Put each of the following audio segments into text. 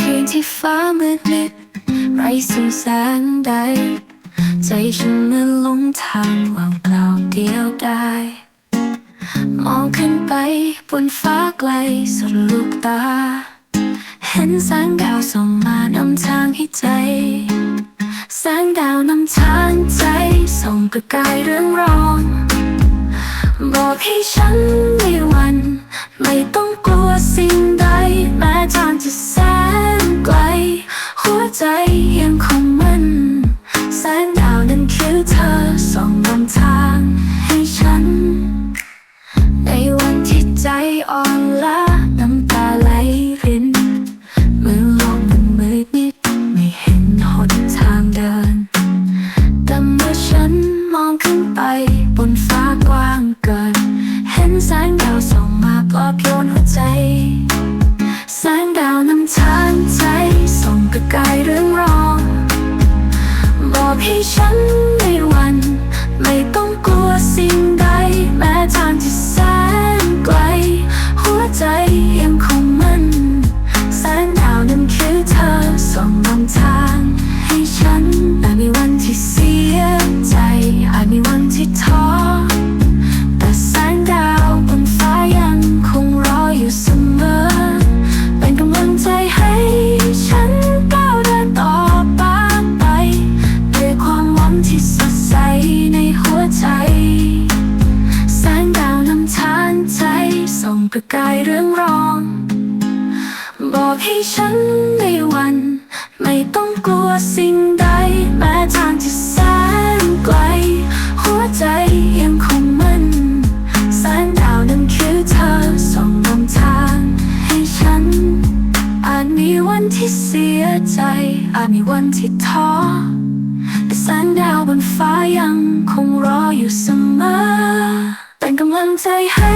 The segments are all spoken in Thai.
คืนที่ฟ้ามืดมิดไร้สู่แสงใด ใจฉันเหมือนหลงทางว่างเปล่าเดียวดายมองขึ้นไปบนฟ้าไกลสุดลูกตา เห็นแสงดาวส่องมานำทางให้ใจ แสงดาวนำทางใจส่องประกายเรื่องร้องบอกให้ฉันในวัน ไม่ต้องกลัวสิ่งใดานำทางใจส่องกระกายเรื่องรอง บอกให้ฉันในวัน ไม่ต้อง ประกายเรื่องรอง บอกให้ฉันในวัน ไม่ต้องกลัวสิ่งใด แม้ทางที่แสนไกล หัวใจยังคงมั่นแสงดาวนั้นคือเธอส่องนำทางให้ฉัน อาจมีวันที่เสียใจ อาจมีวันที่ท้อแต่แสงดาวบนฟ้ายังคงรออยู่เสมอ เป็นกำลังใจให้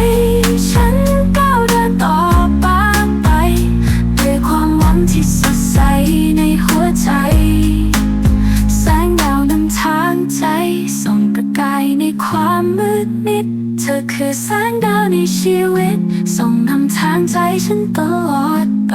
ความมืดมิด เธอคือแสงดาวในชีวิต ส่องนำทางใจฉันตลอดไป